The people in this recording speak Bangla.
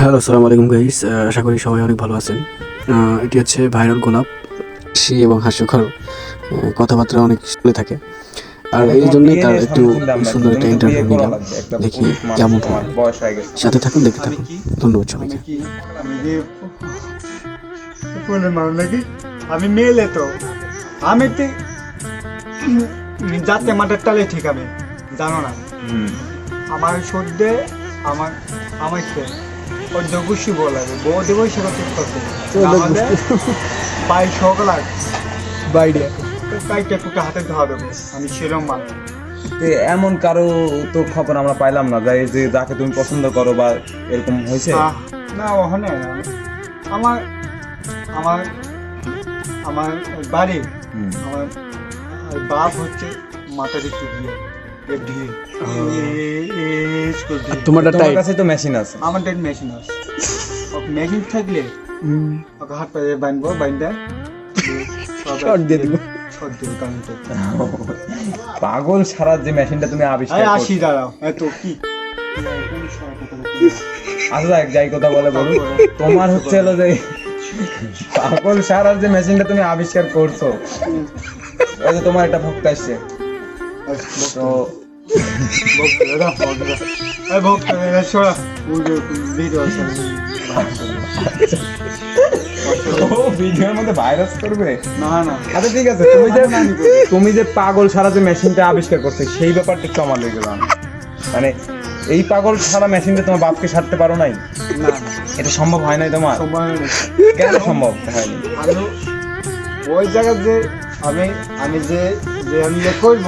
হ্যালো আসসালামু আলাইকুম গাইস আশা করি সবাই অনেক ভালো আছেন। আহ, এটি হচ্ছে ভাইরাল গোলাপ সে এবং হাস্যকর আহ, কথাবার্তা অনেক চলে থাকে। আর এই জন্যই তার একটু সুন্দর একটা ইন্টারভিউ নিলাম। দেখি কেমন হয়। বয়স হয়ে গেছে সাথে থাকুন দেখতে থাকুন। ধন্যবাদ সবাইকে। আমি মেলে তো। আমি তো যাতে মাঠের তালে ঠিক আমি। জানো না। আমার সদ্যে আমার আমার কে অর্ধ খুশি বলাবে বউ দেবো সেটা ঠিক করতে আমাদের বাইশ সকাল বাইরে কয়েকটা ফুটা হাতে ধরা আমি ছিলাম মানুষ। এমন কারও তো খবর আমরা পাইলাম না যাই যে যাকে তুমি পছন্দ করো বা এরকম হয়েছে? না ওখানে আমার আমার আমার বাড়ি আমার বাপ হচ্ছে মাথা একটু তোমারটা তোমার টাইট কাছে তো মেশিন আছে। আমার ডেট মেশিন আছে। মেশিন থাকলে ওকে হাত পায়ে বানবো বাইন্দা Short দিয়ে দিব। পাগল সারা যে মেশিনটা তুমি আবিষ্কার আসি দাঁড়াও। এত কি? আচ্ছা যাই কথা বলে বলুন। তোমার হচ্ছে হলো যে পাগল সারার যে মেশিনটা তুমি আবিষ্কার করছ। তোমার একটা ভক্ত আসছে। তো ও ভিডিওর মধ্যে ভাইরাস করবে? না না। আচ্ছা ঠিক আছে তুমি যে তুমি যে পাগল সারা যে মেশিনটা আবিষ্কার করতে সেই ব্যাপারটা একটু আমার লেগে মানে এই পাগল সারা মেশিনটা তোমার বাপকে সারতে পারো নাই? না এটা সম্ভব হয় নাই তোমার? কেন সম্ভব হয়নি? ওই জায়গায় যে আমি আমি যে যে আমি করব